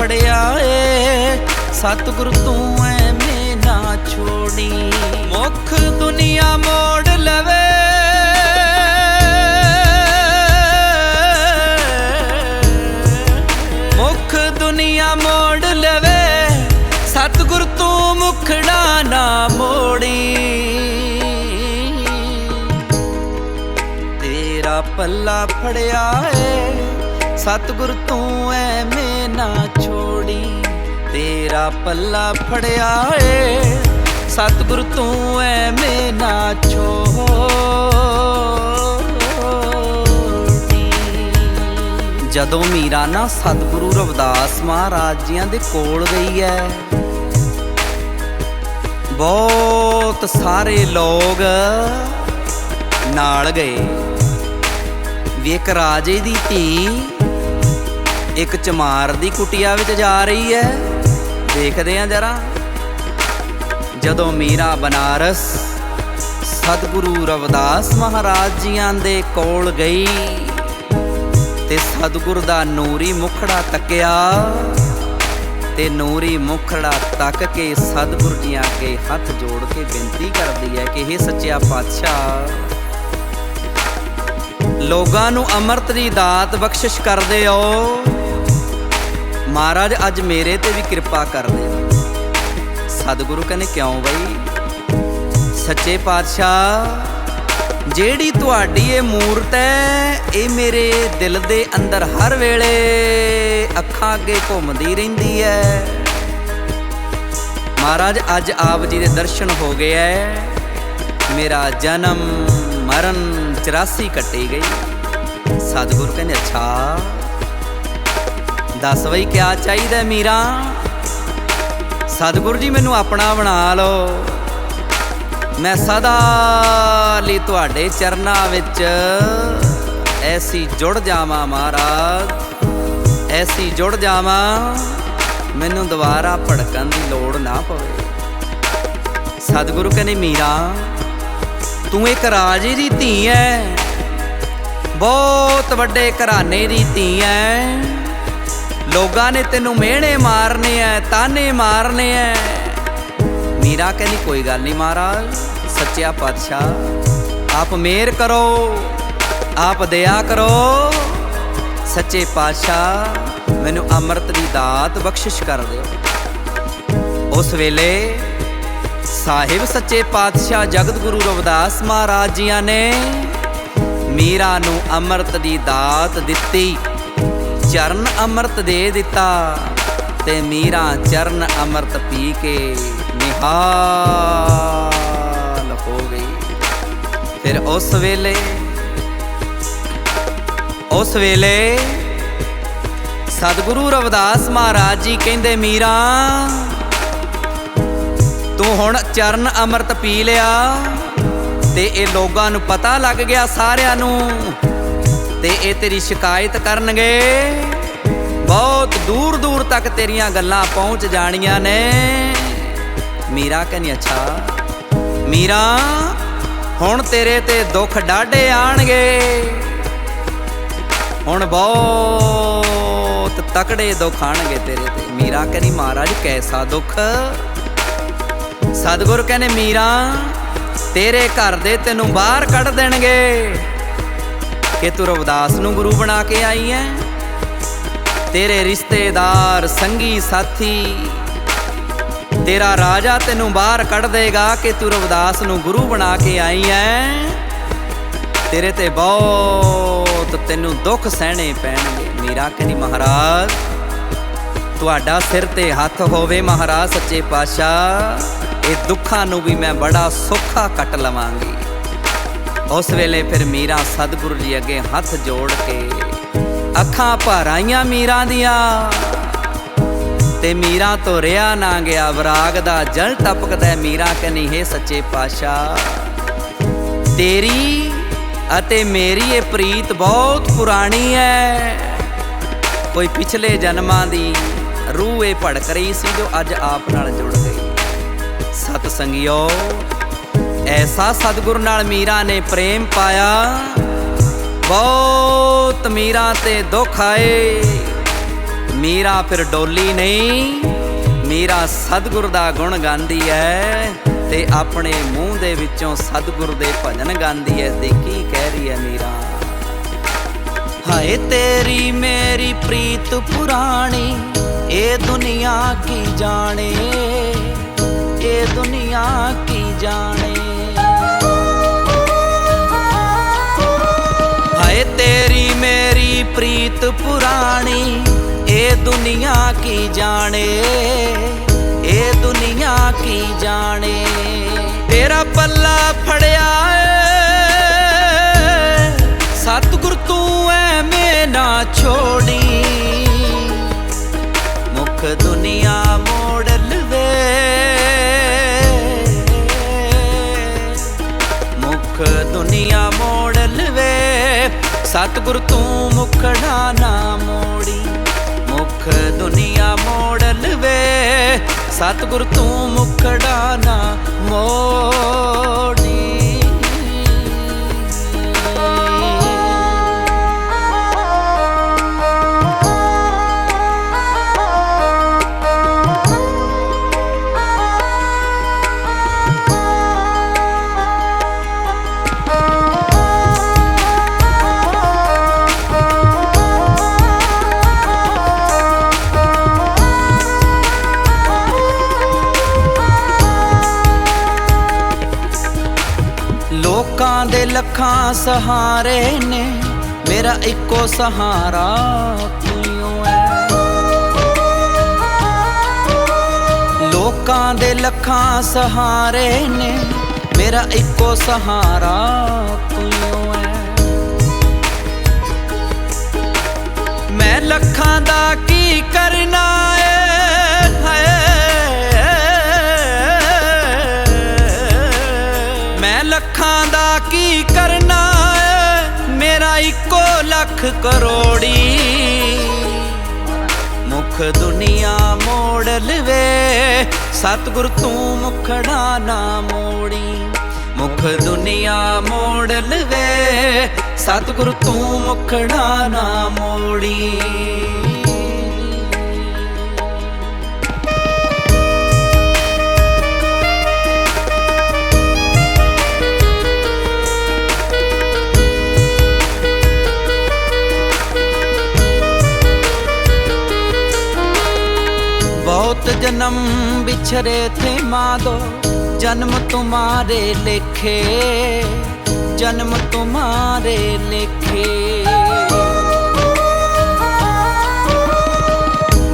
ਫੜਿਆ ਏ। ਸਤਿਗੁਰ ਤੂੰ ਐਵੇਂ ਨਾ ਛੋੜੀ। ਮੁਖ ਦੁਨੀਆ ਮੋੜ ਲਵੇ। ਮੁਖ ਦੁਨੀਆ ਮੋੜ ਲਵੇ। ਸਤਿਗੁਰ ਤੂੰ ਮੁਖੜਾ ਨਾ ਮੋੜੀ। ਤੇਰਾ ਪੱਲਾ ਫੜਿਆ ਏ। ਸਤਿਗੁਰ ਤੂੰ ਐਵੇਂ ਨਾ ਛੋੜੀ, ਤੇਰਾ ਪੱਲਾ ਫੜਿਆ ਏ। ਸਤਿਗੁਰ, ਤੂੰ ਐਵੇਂ ਨਾ ਛੋੜੀ। ਜਦੋਂ ਮੀਰਾ ਨਾ ਸਤਿਗੁਰੂ ਰਵਿਦਾਸ ਮਹਾਰਾਜ ਜੀਆਂ ਦੇ ਕੋਲ ਗਈ ਐ, ਬਹੁਤ ਸਾਰੇ ਲੋਕ ਨਾਲ ਗਏ। ਵੀ ਇੱਕ ਰਾਜੇ ਦੀ ਧੀ ਇੱਕ ਚਮਾਰ ਦੀ ਕੁਟਿਆ ਵਿੱਚ ਜਾ ਰਹੀ ਹੈ। ਦੇਖਦੇ ਆ ਜਰਾ। ਜਦੋਂ ਮੀਰਾ ਬਨਾਰਸ ਸਤਿਗੁਰੂ ਰਵਿਦਾਸ ਮਹਾਰਾਜ ਜੀਆਂ ਦੇ ਕੋਲ ਗਈ ਤੇ ਸਤਿਗੁਰ ਦਾ ਨੂਰੀ ਮੁਖੜਾ ਤੱਕਿਆ ਤੇ ਨੂਰੀ ਮੁਖੜਾ ਤੱਕ ਕੇ ਸਤਿਗੁਰ ਜੀਆਂ ਕੇ ਹੱਥ ਜੋੜ ਕੇ ਬੇਨਤੀ ਕਰਦੀ ਹੈ ਕਿ ਇਹ ਸੱਚਿਆ ਪਾਤਸ਼ਾਹ, ਲੋਕਾਂ ਨੂੰ ਅੰਮ੍ਰਿਤ ਦੀ ਦਾਤ ਬਖਸ਼ਿਸ਼ ਕਰਦੇ ਹੋ ਮਹਾਰਾਜ, ਅੱਜ ਮੇਰੇ ਤੇ ਵੀ ਕਿਰਪਾ ਕਰ ਦੇ ਸਤਿਗੁਰੂ ਕਹਿੰਦੇ, ਕਿਉਂ ਬਈ? ਸੱਚੇ ਪਾਤਸ਼ਾਹ, ਜਿਹੜੀ ਤੁਹਾਡੀ ਇਹ ਮੂਰਤ ਹੈ, ਇਹ ਮੇਰੇ ਦਿਲ ਦੇ ਅੰਦਰ ਹਰ ਵੇਲੇ ਅੱਖਾਂ ਅੱਗੇ ਘੁੰਮਦੀ ਰਹਿੰਦੀ ਹੈ। ਮਹਾਰਾਜ, ਅੱਜ ਆਪ ਜੀ ਦੇ ਦਰਸ਼ਨ ਹੋ ਗਏ ਐ ਮੇਰਾ ਜਨਮ ਮਰਨ 84 ਕੱਟੀ ਗਈ। ਸਤਿਗੁਰੂ ਕਹਿੰਦੇ, ਅੱਛਾ ਦੱਸ ਬਈ ਕਿਆ ਚਾਹੀਦਾ ਮੀਰਾ? ਸਤਿਗੁਰੂ ਜੀ, ਮੈਨੂੰ ਆਪਣਾ ਬਣਾ ਲਓ। ਮੈਂ ਸਦਾ ਲਈ ਤੁਹਾਡੇ ਚਰਨਾਂ ਵਿੱਚ ਐਸੀ ਜੁੜ ਜਾਵਾਂ ਮਹਾਰਾਜ। ਐਸੀ ਜੁੜ ਜਾਵਾਂ, ਮੈਨੂੰ ਦੁਬਾਰਾ ਭੜਕਣ ਦੀ ਲੋੜ ਨਾ ਪਵੇ। ਸਤਿਗੁਰੂ ਕਹਿੰਦੇ, ਮੀਰਾ, ਤੂੰ ਇੱਕ ਰਾਜੇ ਦੀ ਧੀ ਐ। ਬਹੁਤ ਵੱਡੇ ਘਰਾਣੇ ਦੀ ਧੀ ਐ। ਲੋਕਾਂ ਨੇ ਤੈਨੂੰ ਮਿਹਣੇ ਮਾਰਨੇ ਐ, ਤਾਨੇ ਮਾਰਨੇ ਐ। ਮੀਰਾ ਕਹਿੰਦੀ, ਕੋਈ ਗੱਲ ਨਹੀਂ ਮਹਾਰਾਜ, ਸੱਚਿਆ ਪਾਤਸ਼ਾਹ, ਆਪ ਮਿਹਰ ਕਰੋ, ਆਪ ਦਇਆ ਕਰੋ। ਸੱਚੇ ਪਾਤਸ਼ਾਹ, ਮੈਨੂੰ ਅੰਮ੍ਰਿਤ ਦੀ ਦਾਤ ਬਖਸ਼ਿਸ਼ ਕਰ ਦਿਓ। ਉਸ ਵੇਲੇ ਸਾਹਿਬ ਸੱਚੇ ਪਾਤਸ਼ਾਹ ਜਗਤ ਗੁਰੂ ਰਵਿਦਾਸ ਮਹਾਰਾਜ ਜੀਆਂ ਨੇ ਮੀਰਾ ਨੂੰ ਅੰਮ੍ਰਿਤ ਦੀ ਦਾਤ ਦਿੱਤੀ। ਚਰਨ ਅੰਮ੍ਰਿਤ ਦੇ ਦਿੱਤਾ ਤੇ ਮੀਰਾ ਚਰਨ ਅੰਮ੍ਰਿਤ ਪੀ ਕੇ ਨਿਹਾਲ ਹੋ ਗਈ। ਫਿਰ ਉਸ ਵੇਲੇ ਉਸ ਵੇਲੇ ਸਤਿਗੁਰੂ ਰਵਿਦਾਸ ਮਹਾਰਾਜ ਜੀ ਕਹਿੰਦੇ, ਮੀਰਾ, ਤੂੰ ਹੁਣ ਚਰਨ ਅੰਮ੍ਰਿਤ ਪੀ ਲਿਆ ਤੇ ਇਹ ਲੋਕਾਂ ਨੂੰ ਪਤਾ ਲੱਗ ਗਿਆ ਸਾਰਿਆਂ ਨੂੰ ਤੇ ਇਹ ਤੇਰੀ ਸ਼ਿਕਾਇਤ ਕਰਨਗੇ। ਬਹੁਤ ਦੂਰ ਦੂਰ ਤੱਕ ਤੇਰੀਆਂ ਗੱਲਾਂ ਪਹੁੰਚ ਜਾਣੀਆਂ ਨੇ। ਮੀਰਾ ਕਹਿੰਦੀ, ਅੱਛਾ। ਮੀਰਾ, ਹੁਣ ਤੇਰੇ ਤੇ ਦੁੱਖ ਡਾਢੇ ਆਣਗੇ। ਹੁਣ ਬਹੁਤ ਤਕੜੇ ਦੁੱਖ ਆਣਗੇ ਤੇਰੇ ਤੇ। ਮੀਰਾ ਕਹਿੰਦੀ, ਮਹਾਰਾਜ, ਕੈਸਾ ਦੁੱਖ? ਸਤਿਗੁਰ ਕਹਿੰਦੇ, ਮੀਰਾ, ਤੇਰੇ ਘਰ ਦੇ ਤੈਨੂੰ ਬਾਹਰ ਕੱਢ ਦੇਣਗੇ। ਕਿ ਤੂੰ ਰਵਿਦਾਸ ਨੂੰ ਗੁਰੂ ਬਣਾ ਕੇ ਆਈ ਐ? ਤੇਰੇ ਰਿਸ਼ਤੇਦਾਰ, ਸੰਗੀ ਸਾਥੀ, ਤੇਰਾ ਰਾਜਾ ਤੈਨੂੰ ਬਾਹਰ ਕੱਢ ਦੇਗਾ ਕਿ ਤੂੰ ਰਵਿਦਾਸ ਨੂੰ ਗੁਰੂ ਬਣਾ ਕੇ ਆਈ ਐ? ਤੇਰੇ ਤੇ ਬਹੁਤ ਤੈਨੂੰ ਦੁੱਖ ਸਹਿਣੇ ਪੈਣਗੇ। ਮੀਰਾ ਕਹਿੰਦੀ, ਮਹਾਰਾਜ, ਤੁਹਾਡਾ ਸਿਰ ਤੇ ਹੱਥ ਹੋਵੇ ਮਹਾਰਾਜ ਸੱਚੇ ਪਾਤਸ਼ਾਹ, ਇਹ ਦੁੱਖਾਂ ਨੂੰ ਵੀ ਮੈਂ ਬੜਾ ਸੌਖਾ ਕੱਟ ਲਵਾਂਗੀ। ਉਸ ਵੇਲੇ ਫਿਰ ਮੀਰਾ ਸਤਿਗੁਰੂ ਜੀ ਅੱਗੇ ਹੱਥ ਜੋੜ ਕੇ ਅੱਖਾਂ ਭਰ ਆਈਆਂ ਮੀਰਾਂ ਦੀਆਂ। ਤੇ ਮੀਰਾ ਤੋਂ ਰਿਆ ਨਾ ਗਿਆ, ਵਿਰਾਗ ਦਾ ਜਲ ਟਪਕਦਾ ਮੀਰਾ ਕਨੀ ਹੈ ਸੱਚੇ ਪਾਤਸ਼ਾਹ, ਤੇਰੀ ਅਤੇ ਮੇਰੀ ਇਹ ਪ੍ਰੀਤ ਬਹੁਤ ਪੁਰਾਣੀ ਹੈ। ਕੋਈ ਪਿਛਲੇ ਜਨਮਾਂ ਦੀ ਰੂਹ ਇਹ ਭੜਕ ਰਹੀ ਸੀ ਜੋ ਅੱਜ ਆਪ ਨਾਲ ਜੁੜ ਗਈ। ਸਤ ਸੰਗਿਓ ਐਸਾ ਸਤਿਗੁਰ ਨਾਲ ਮੀਰਾ ਨੇ ਪ੍ਰੇਮ ਪਾਇਆ। ਬਹੁਤ ਮੀਰਾ ਤੇ ਦੁੱਖ ਆਏ। ਮੀਰਾ ਫਿਰ ਡੋਲੀ ਨਹੀਂ, ਮੀਰਾ ਸਤਿਗੁਰ ਦਾ ਗੁਣ ਗਾਉਂਦੀ ਐ ਤੇ ਆਪਣੇ ਮੂੰਹ ਦੇ ਵਿੱਚੋਂ ਸਤਿਗੁਰ ਦੇ ਭਜਨ ਗਾਉਂਦੀ ਐ। ਤੇ ਕੀ ਕਹਿ ਰਹੀ ਐ ਮੀਰਾ? ਹਾਏ ਤੇਰੀ ਮੇਰੀ ਪ੍ਰੀਤ ਪੁਰਾਣੀ ਇਹ ਦੁਨੀਆ ਕੀ ਜਾਣੇ ਇਹ ਦੁਨੀਆ ਕੀ ਜਾਣੇ। ਹਾਏ ਤੇਰੀ ਮੇਰੀ ਪ੍ਰੀਤ ਪੁਰਾਣੀ ਇਹ ਦੁਨੀਆ ਕੀ ਜਾਣੇ ਇਹ ਦੁਨੀਆ ਕੀ ਜਾਣੇ। ਤੇਰਾ ਪੱਲਾ ਸਤਿਗੁਰ ਤੂੰ ਮੁਖੜਾ ਨਾ ਮੋੜੀ ਮੁਖ ਦੁਨੀਆ ਮੋੜਨ ਵੇ। ਸਤਿਗੁਰ ਤੂੰ ਮੁਖੜਾ ਨਾ ਮੋੜੀ। ਸਹਾਰੇ ਨੇ, ਮੇਰਾ ਇੱਕੋ ਸਹਾਰਾ ਤੂੰ ਐ ਲੋਕਾਂ ਦੇ ਲੱਖਾਂ ਸਹਾਰੇ ਨੇ, ਮੇਰਾ ਇੱਕੋ ਸਹਾਰਾ ਤੂੰ ਐ ਮੈਂ ਲੱਖਾਂ ਦਾ ਕੀ ਕਰਨਾ ਕਰੋੜੀ। ਮੁਖ ਦੁਨੀਆ ਮੋੜ ਲਵੇ, ਸਤਿਗੁਰ ਤੂੰ ਮੁਖੜਾ ਨਾ ਮੋੜੀ। ਮੁਖ ਦੁਨੀਆ ਮੋੜ ਲਵੇ, ਸਤਿਗੁਰ ਤੂੰ ਮੁਖੜਾ ਨਾ ਮੋੜੀ। ਬਹੁਤ ਜਨਮ ਵਿਛਰੇ ਥੇ ਮਾਦੋ, ਜਨਮ ਤੁਮਾਰੇ ਲਿਖੇ, ਜਨਮ ਤੁਮਾਰੇ ਲਿਖੇ।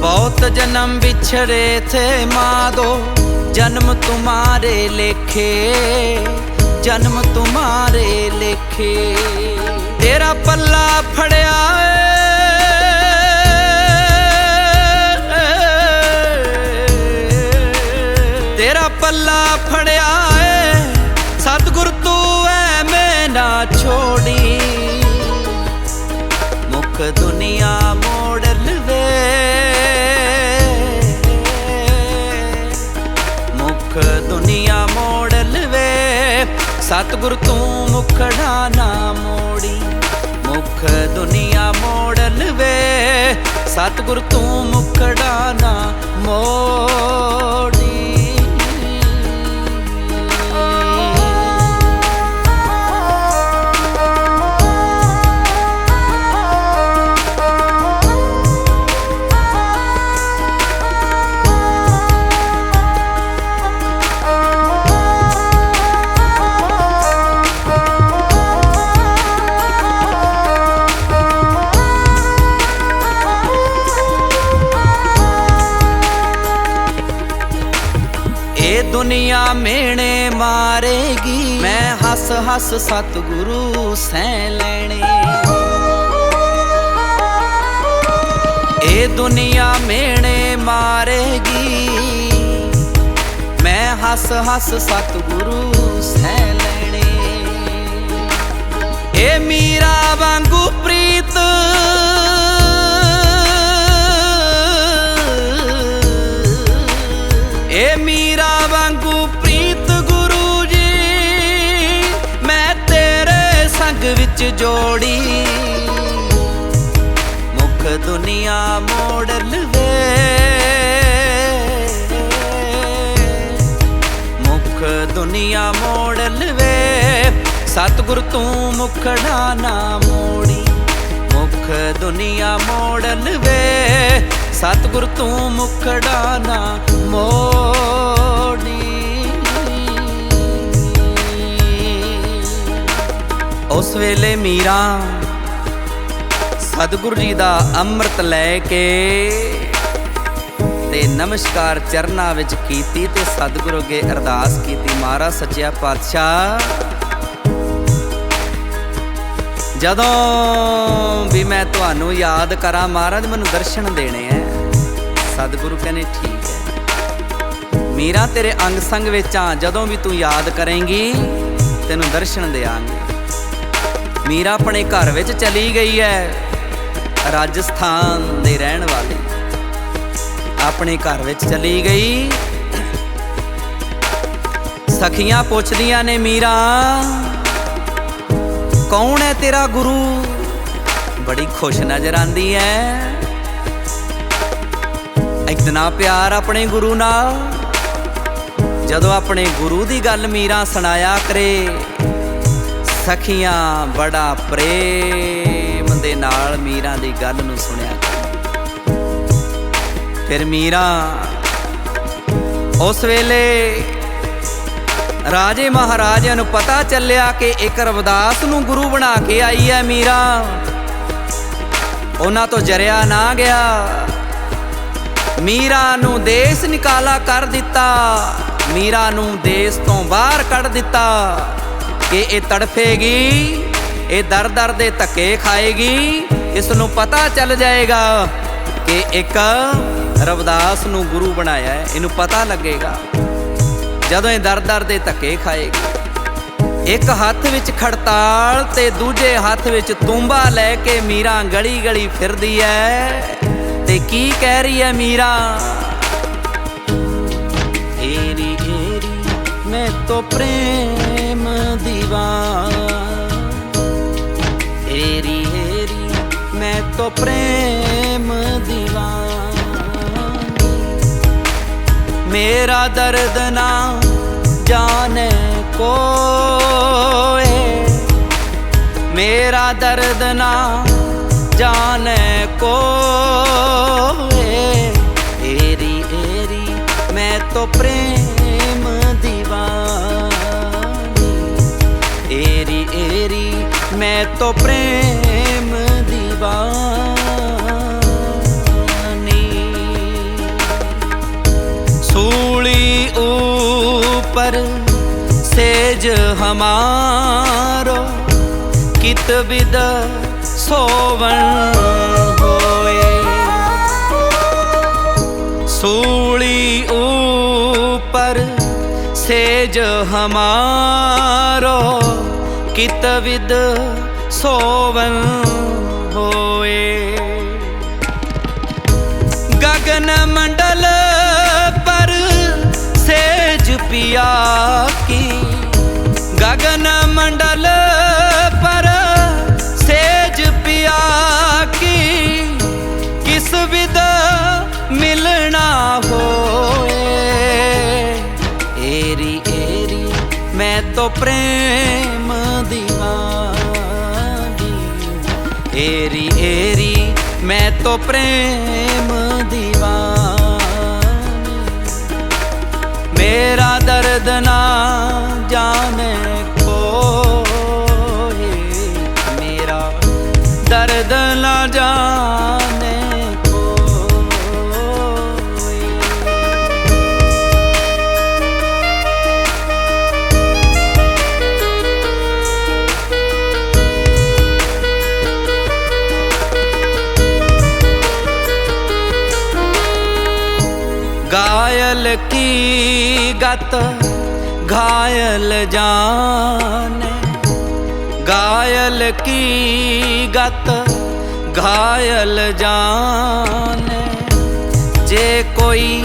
ਬਹੁਤ ਜਨਮ ਵਿਛੜੇ ਥੇ ਮਾਦੋ, ਜਨਮ ਤੁਮਾਰੇ ਲਿਖੇ, ਜਨਮ ਤੁਮਾਰੇ ਲਿਖੇ। ਤੇਰਾ ਪੱਲਾ ਫੜਿਆ ਮੁਖ ਦੁਨੀਆ ਮੋੜ ਲਵੇ ਮੁਖ ਦੁਨੀਆ ਮੋੜ ਲਵੇ ਸਤਿਗੁਰ ਤੂੰ ਮੁਖੜਾ ਨਾ ਮੋੜੀ। ਮੁਖ ਦੁਨੀਆ ਮੋੜ ਲਵੇ ਸਤਿਗੁਰ ਤੂੰ ਮੁਖੜਾ ਨਾ ਮੋੜ। ਦੁਨੀਆ ਮੇਣੇ ਮਾਰੇਗੀ। ਮੈਂ ਹੱਸ ਹੱਸ ਸਤਿਗੁਰੂ ਸਹਿ ਲੈਣੇ। ਇਹ ਦੁਨੀਆ ਮੇਣੇ ਮਾਰੇਗੀ। ਮੈਂ ਹੱਸ ਹੱਸ ਸਤਿਗੁਰੂ ਸਹਿ ਲੈਣੇ। ਇਹ ਮੀਰਾ ਵਾਂਗੂ ਪ੍ਰੀਤ ਜੋੜੀ। ਮੁਖ ਦੁਨੀਆ ਮੋੜ ਲਵੇ ਮੁਖ ਦੁਨੀਆ ਮੋੜ ਲਵੇ ਸਤਿਗੁਰ ਤੂੰ ਮੁਖੜਾ ਨਾ ਮੋੜੀ। ਮੁਖ ਦੁਨੀਆ ਮੋੜ ਲਵੇ ਸਤਿਗੁਰ ਤੂੰ ਮੁਖੜਾ ਨਾ ਮੋੜੀ। ਉਸ ਵੇਲੇ ਮੀਰਾ ਸਤਿਗੁਰੂ ਜੀ ਦਾ ਅੰਮ੍ਰਿਤ ਲੈ ਕੇ ਤੇ ਨਮਸਕਾਰ ਚਰਨਾਂ ਵਿੱਚ ਕੀਤੀ ਤੇ ਸਤਿਗੁਰੂ ਅੱਗੇ ਅਰਦਾਸ ਕੀਤੀ। ਮਹਾਰਾਜ, ਸੱਚਿਆ ਪਾਤਸ਼ਾਹ। ਜਦੋਂ ਵੀ ਮੈਂ ਤੁਹਾਨੂੰ ਯਾਦ ਕਰਾਂ, ਮਹਾਰਾਜ ਮੈਨੂੰ ਦਰਸ਼ਨ ਦੇਣੇ ਐ। ਸਤਿਗੁਰੂ ਕਹਿੰਦੇ, ਠੀਕ ਹੈ ਮੀਰਾ, ਤੇਰੇ ਅੰਗ ਸੰਗ ਵਿੱਚ ਆ। ਜਦੋਂ ਵੀ ਤੂੰ ਯਾਦ ਕਰੇਂਗੀ, ਤੈਨੂੰ ਦਰਸ਼ਨ ਦੇਾਂਗੇ ਮੀਰਾ ਆਪਣੇ ਘਰ ਵਿੱਚ ਚਲੀ ਗਈ ਹੈ। ਰਾਜਸਥਾਨ ਦੇ ਰਹਿਣ ਵਾਲੀ ਆਪਣੇ ਘਰ ਵਿੱਚ ਚਲੀ ਗਈ। ਸਖੀਆਂ ਪੁੱਛਦੀਆਂ ਨੇ, ਮੀਰਾ, ਕੌਣ ਹੈ ਤੇਰਾ ਗੁਰੂ? ਬੜੀ ਖੁਸ਼ ਨਜ਼ਰ ਆਂਦੀ ਹੈ। ਇਤਨਾ ਪਿਆਰ ਆਪਣੇ ਗੁਰੂ ਨਾਲ। ਜਦੋਂ ਆਪਣੇ ਗੁਰੂ ਦੀ ਗੱਲ ਮੀਰਾ ਸੁਣਾਇਆ ਕਰੇ ਸਖੀਆਂ ਬੜਾ ਪ੍ਰੇਮ ਦੇ ਨਾਲ ਮੀਰਾ ਦੀ ਗੱਲ ਨੂੰ ਸੁਣਿਆ ਫਿਰ ਮੀਰਾ ਉਸ ਵੇਲੇ ਰਾਜੇ ਮਹਾਰਾਜਿਆਂ ਨੂੰ ਪਤਾ ਚੱਲਿਆ ਕਿ ਇੱਕ ਰਵਦਾਸ ਨੂੰ ਗੁਰੂ ਬਣਾ ਕੇ ਆਈ ਹੈ ਮੀਰਾ। ਉਹਨਾਂ ਤੋਂ ਜਰਿਆ ਨਾ ਗਿਆ। ਮੀਰਾ ਨੂੰ ਦੇਸ਼ ਨਿਕਾਲਾ ਕਰ ਦਿੱਤਾ। ਮੀਰਾ ਨੂੰ ਦੇਸ਼ ਤੋਂ ਬਾਹਰ ਕੱਢ ਦਿੱਤਾ। ਕਿ ਇਹ ਤੜਫੇਗੀ, ਇਹ ਦਰ ਦਰ ਦੇ ਧੱਕੇ ਖਾਏਗੀ। ਇਸ ਨੂੰ ਪਤਾ ਚੱਲ ਜਾਏਗਾ ਕਿ ਇੱਕ ਰਵਦਾਸ ਨੂੰ ਗੁਰੂ ਬਣਾਇਆ ਹੈ, ਇਹਨੂੰ ਪਤਾ ਲੱਗੇਗਾ ਜਦੋਂ ਇਹ ਦਰ ਦਰ ਦੇ ਧੱਕੇ ਖਾਏਗੀ। ਇੱਕ ਹੱਥ ਵਿੱਚ ਖੜਤਾਲ ਤੇ ਦੂਜੇ ਹੱਥ ਵਿੱਚ ਤੂੰਬਾ ਲੈ ਕੇ ਮੀਰਾ ਗਲੀ ਗਲੀ ਫਿਰਦੀ ਐ। ਤੇ ਕੀ ਕਹਿ ਰਹੀ ਐ ਮੀਰਾ? ਏਰੀ ਏਰੀ, ਮੈਂ ਤੋ ਪ੍ਰੇਮ ਦੀਵਾਨ ਏਰੀ ਏਰੀ ਮੈਂ ਤੋ ਪ੍ਰੇਮ ਦੀਵਾਨ। ਮੇਰਾ ਦਰਦ ਨਾ ਜਾਣੇ ਕੋਏ। ਮੇਰਾ ਦਰਦ ਨਾ ਜਾਣੇ ਕੋਏ। ਏਰੀ ਏਰੀ ਮੈਂ ਤੋ मैं तो प्रेम दीवानी सूली ऊपर सेज हमारो कित विद सोवण होए सूली ऊपर सेज हमारो कित विद ਸੋਵਨ ਹੋਏ। ਗਗਨ ਮੰਡਲ ਪਰ ਸੇਜ ਪਿਆ ਕੀ? ਗਗਨ मैं तो ਗਤ ਘਾਇਲ ਜਾਣੇ ਗਾਇਲ ਕੀ ਗਤ ਘਾਇਲ ਜਾਣੇ ਜੇ ਕੋਈ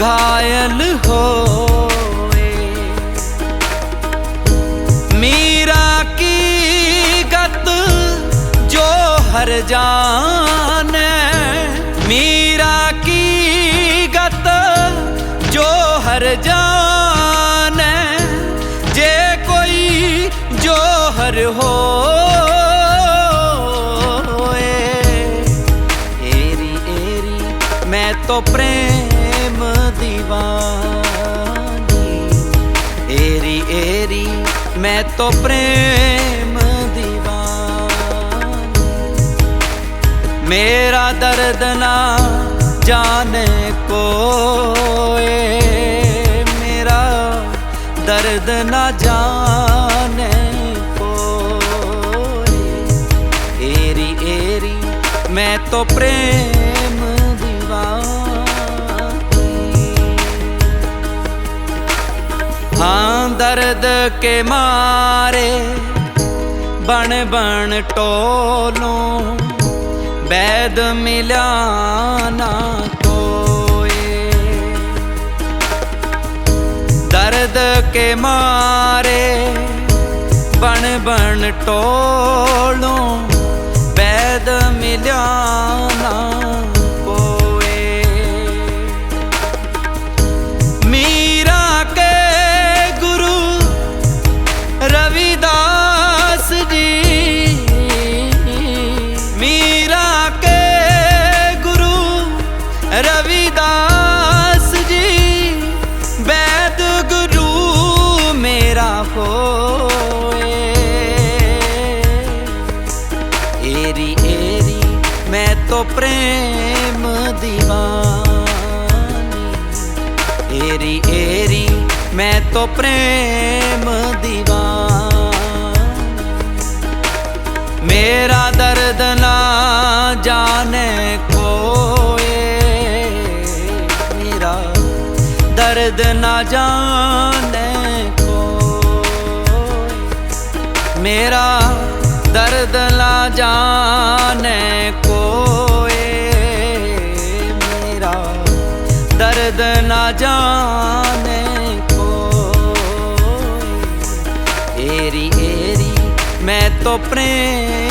ਘਾਇਲ ਹੋਏ, ਮੀਰਾ ਕੀ ਗਤ ਜੋ ਹਰ ਜਾਣੇ हो एरी एरी मैं तो प्रेम दीवानी। एरी एरी मैं तो प्रेम दीवानी। मेरा दर्द ना जाने को ए, मेरा दर्द ना जाने मैं तो प्रेम दीवानी हाँ दर्द के मारे बन बन टोलों वैद मिला ना कोए दर्द के मारे बन बन टोलों ਕਦਮ ਲਿਆਉਣਾ प्रेम दीवानी। मेरा दर्द ना जाने कोए मेरा दर्द ना जाने कोई मेरा दर्द ना जाने तो प्रेम